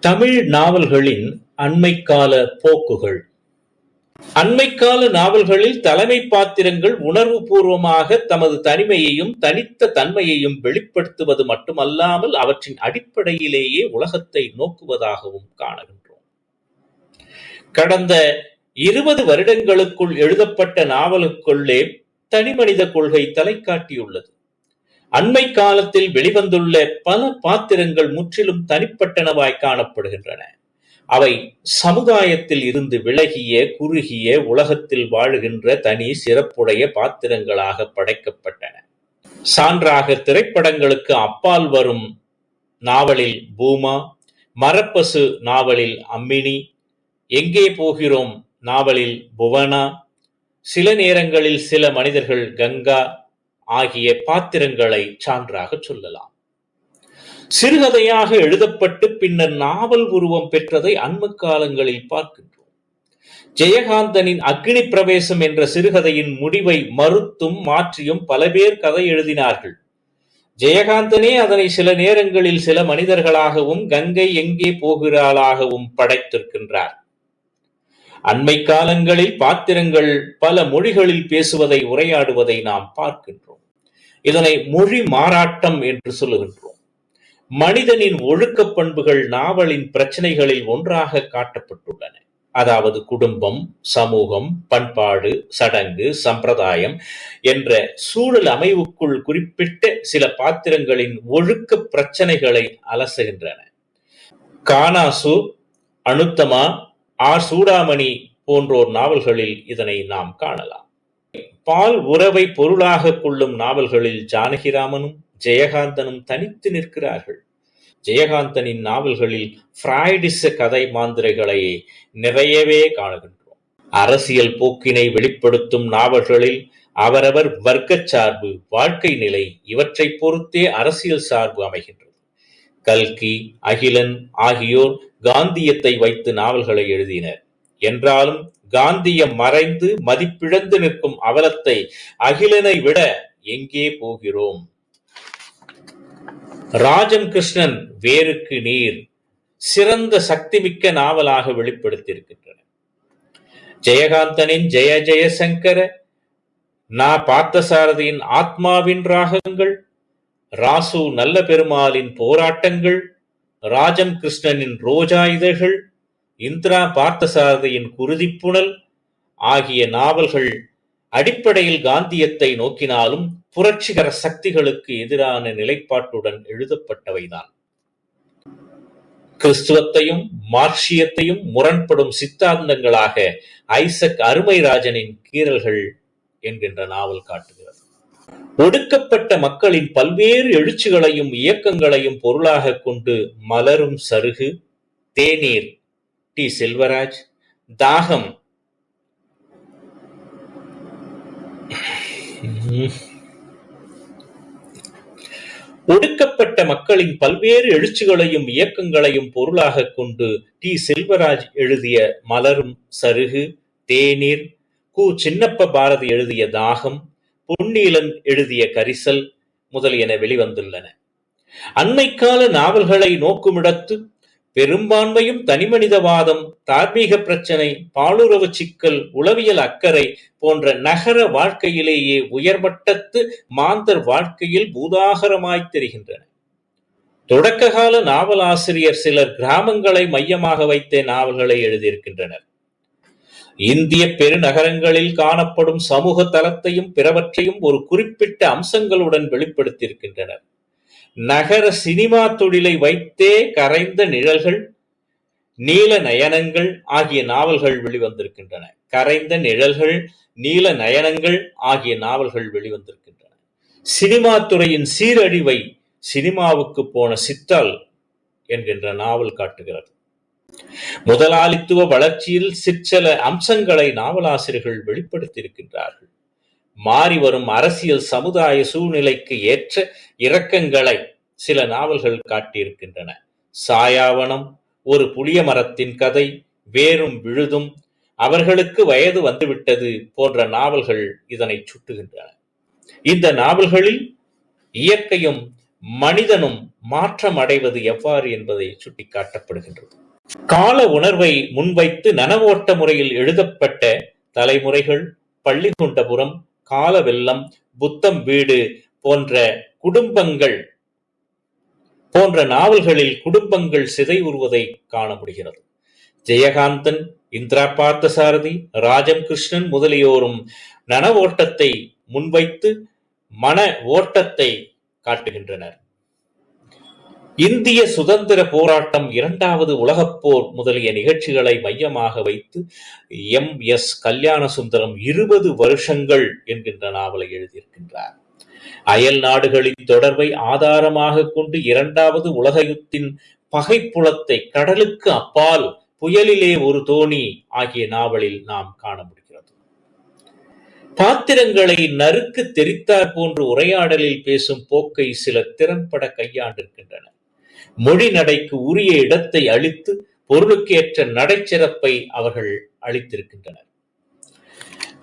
தமிழ் நாவல்களின் அண்மைக்கால போக்குகள் அண்மைக்கால நாவல்களில் தலைமை பாத்திரங்கள் உணர்வுபூர்வமாக தமது தனிமையையும் தனித்த தன்மையையும் வெளிப்படுத்துவது மட்டுமல்லாமல் அவற்றின் அடிப்படையிலேயே உலகத்தை நோக்குவதாகவும் காணுகின்றோம். கடந்த இருபது வருடங்களுக்குள் எழுதப்பட்ட நாவலுக்குள்ளே தனிமனித கொள்கை தலைகாட்டியுள்ளது. அண்மை காலத்தில் வெளிவந்துள்ள பல பாத்திரங்கள் முற்றிலும் தனிப்பட்டனவாய் காணப்படுகின்றன. அவை சமுதாயத்தில் இருந்து விலகிய, குறுகிய, உலகத்தில் வாழுகின்ற தனி சிறப்புடைய பாத்திரங்களாக படைக்கப்பட்டன. சான்றாக திரைப்படங்களுக்கு அப்பால் வரும் நாவலில் பூமா, மரப்பசு நாவலில் அம்மினி, எங்கே போகிறோம் நாவலில் புவனா, சில நேரங்களில் சில மனிதர்கள் கங்கா ஆகிய பாத்திரங்களைச் சான்றாகச் சொல்லலாம். சிறுகதையாக எழுதப்பட்டு பின்னர் நாவல் உருவம் பெற்றதை அண்மைக் காலங்களில் பார்க்கின்றோம். ஜெயகாந்தனின் அக்னி பிரவேசம் என்ற சிறுகதையின் முடிவை மறுத்தும் மாற்றியும் பல பேர் கதை எழுதினார்கள். ஜெயகாந்தனே அதனை சில நேரங்களில் சில மனிதர்களாகவும் கங்கை எங்கே போகிறாளாகவும் படைத்திருக்கின்றார். அண்மை காலங்களில் பாத்திரங்கள் பல மொழிகளில் பேசுவதை உரையாடுவதை நாம் பார்க்கின்றோம். இதனை மொழி மாறாட்டம் என்று சொல்லுகின்றோம். மனிதனின் ஒழுக்க பண்புகள் நாவலின் பிரச்சனைகளில் ஒன்றாக காட்டப்பட்டுள்ளன. அதாவது குடும்பம், சமூகம், பண்பாடு, சடங்கு, சம்பிரதாயம் என்ற சூழல் அமைவுக்குள் குறிப்பிட்ட சில பாத்திரங்களின் ஒழுக்க பிரச்சனைகளை அலசுகின்றன. கானாசு, அனுத்தமா, ஆர். சூடாமணி போன்றோர் நாவல்களில் இதனை நாம் காணலாம். பால் உறவை பொருளாக கொள்ளும் நாவல்களில் ஜானகிராமனும், ஜெயகாந்தனும் தனித்து நிற்கிறார்கள். ஜெயகாந்தனின் நாவல்களில் ஃப்ராய்டிச கதை மாந்திரைகளையே நிறையவே காணுகின்றோம். அரசியல் போக்கினை வெளிப்படுத்தும் நாவல்களில் அவரவர் வர்க்க சார்பு, வாழ்க்கை நிலை இவற்றைப் பொறுத்தே அரசியல் சார்பு அமைகின்றது. கல்கி, அகிலன் ஆகியோர் காந்தியத்தை வைத்து நாவல்களை எழுதினர். என்றாலும் காந்தியம் மறைந்து மதிப்பிழந்து நிற்கும் அவலத்தை அகிலனை விட எங்கே போகிறோம்? ராஜன் கிருஷ்ணன் வேருக்கு நீர் சிறந்த சக்திமிக்க நாவலாக வெளிப்படுத்தியிருக்கின்றன. ஜெயகாந்தனின் ஜெய ஜெயசங்கர, நா. பார்த்தசாரதியின் ஆத்மாவின் ராகங்கள், ராசு நல்ல பெருமாளின் போராட்டங்கள், ராஜம் கிருஷ்ணனின் ரோஜா இதழ்கள், இந்திரா பார்த்தசாரதியின் குருதிப்புணல் ஆகிய நாவல்கள் அடிப்படையில் காந்தியத்தை நோக்கினாலும் புரட்சிகர சக்திகளுக்கு எதிரான நிலைப்பாட்டுடன் எழுதப்பட்டவைதான். கிறிஸ்துவத்தையும் மார்க்சியத்தையும் முரண்படும் சித்தாந்தங்களாக ஐசக் அருமைராஜனின் கீறல்கள் என்கின்ற நாவல் காட்டுகிறது. ஒடுக்கப்பட்ட மக்களின் பல்வேறு எழுச்சிகளையும் இயக்கங்களையும் பொருளாகக் கொண்டு மலரும் சருகு, தேநீர் டி. செல்வராஜ், தாகம் ஒடுக்கப்பட்ட மக்களின் பல்வேறு எழுச்சிகளையும் இயக்கங்களையும் பொருளாகக் கொண்டு டி. செல்வராஜ் எழுதிய மலரும் சருகு, தேநீர், கு. சின்னப்ப பாரதி எழுதிய தாகம், பொன்னீலன் எழுதிய கரிசல் முதலியன வெளிவந்துள்ளன. அண்மைக்கால நாவல்களை நோக்குமிடத்து பெரும்பான்மையும் தனிமனிதவாதம், தார்மீகப் பிரச்சனை பாலுறவுச் சிக்கல், உளவியல் அக்கறை போன்ற நகர வாழ்க்கையிலேயே உயர்மட்டத்து மாந்தர் வாழ்க்கையில் பூதாகரமாய்த் தெரிகின்றன. தொடக்ககால நாவலாசிரியர் சிலர் கிராமங்களை மையமாக வைத்தே நாவல்களை எழுதியிருக்கின்றனர். இந்தியப் பெருநகரங்களில் காணப்படும் சமூக தளத்தையும் பிறவற்றையும் ஒரு குறிப்பிட்ட அம்சங்களுடன் வெளிப்படுத்தியிருக்கின்றனர். நகர சினிமா தொழிலை வைத்தே கரைந்த நிழல்கள், நீல நயனங்கள் ஆகிய நாவல்கள் வெளிவந்திருக்கின்றன. கரைந்த நிழல்கள், நீல நயனங்கள் ஆகிய நாவல்கள் வெளிவந்திருக்கின்றன. சினிமா துறையின் சீரழிவை சினிமாவுக்குப் போன சித்தாள் என்கின்ற நாவல் காட்டுகிறது. முதலாளித்துவ வளர்ச்சியில் சிற்சில அம்சங்களை நாவலாசிரியர்கள் வெளிப்படுத்தியிருக்கின்றார்கள். மாறிவரும் அரசியல் சமுதாய சூழ்நிலைக்கு ஏற்ற இரக்கங்களை சில நாவல்கள் காட்டியிருக்கின்றன. சாயாவனம், ஒரு புளிய மரத்தின் கதை, வேரும் விழுதும், அவர்களுக்கு வயது வந்துவிட்டது போன்ற நாவல்கள் இதனைச் சுட்டுகின்றன. இந்த நாவல்களில் இயற்கையும் மனிதனும் மாற்றம் அடைவது எவ்வாறு என்பதை சுட்டிக்காட்டப்படுகின்றது கால உணர்வை முன்வைத்து நனவோட்ட முறையில் எழுதப்பட்ட தலைமுறைகள் பள்ளிகொண்டபுரம் காலவெல்லம் புத்தம் வீடு போன்ற குடும்பங்கள் போன்ற நாவல்களில் குடும்பங்கள் சிதைவுறுவதை காண முடிகிறது. ஜெயகாந்தன் இந்திரா பார்த்தசாரதி ராஜம் கிருஷ்ணன் முதலியோரும் நனவோட்டத்தை முன்வைத்து மன ஓட்டத்தை காட்டுகின்றனர். இந்திய சுதந்திர போராட்டம் இரண்டாவது உலகப் போர் முதலிய நிகழ்ச்சிகளை மையமாக வைத்து எம் எஸ் கல்யாண சுந்தரம் இருபது வருஷங்கள் என்கின்ற நாவலை எழுதியிருக்கின்றார். அயல் நாடுகளின் தொடர்பை ஆதாரமாக கொண்டு இரண்டாவது உலக யுத்தின் பகைப்புலத்தை கடலுக்கு அப்பால் புயலிலே ஒரு தோணி ஆகிய நாவலில் நாம் காண முடிகிறது. பாத்திரங்களை நறுக்கு தெரித்தார் போன்று உரையாடலில் பேசும் போக்கை சில திறம்பட கையாண்டிருக்கின்றன. மொழி நடைக்கு உரிய இடத்தை அளித்து பொருளுக்கேற்ற நடைச்சிறப்பை அவர்கள் அளித்திருக்கின்றனர்.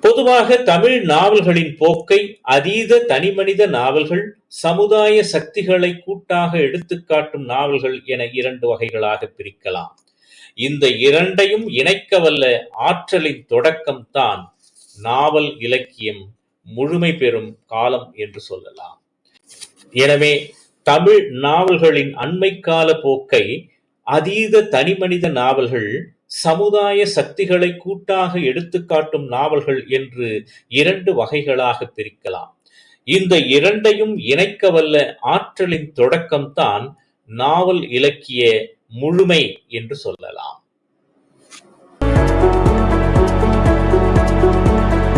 பொதுவாக தமிழ் நாவல்களின் போக்கை அதீத தனிமனித நாவல்கள் சமுதாய சக்திகளை கூட்டாக எடுத்துக்காட்டும் நாவல்கள் என இரண்டு வகைகளாக பிரிக்கலாம். இந்த இரண்டையும் இணைக்கவல்ல ஆற்றலின் தொடக்கம்தான் நாவல் இலக்கியம் முழுமை பெறும் காலம் என்று சொல்லலாம். எனவே தமிழ் நாவல்களின் அண்மைக்கால போக்கை அதீத தனிமனித நாவல்கள் சமுதாய சக்திகளை கூட்டாக எடுத்துக்காட்டும் நாவல்கள் என்று இரண்டு வகைகளாக பிரிக்கலாம். இந்த இரண்டையும் இணைக்கவல்ல ஆற்றலின் தொடக்கம்தான் நாவல் இலக்கிய முழுமை என்று சொல்லலாம்.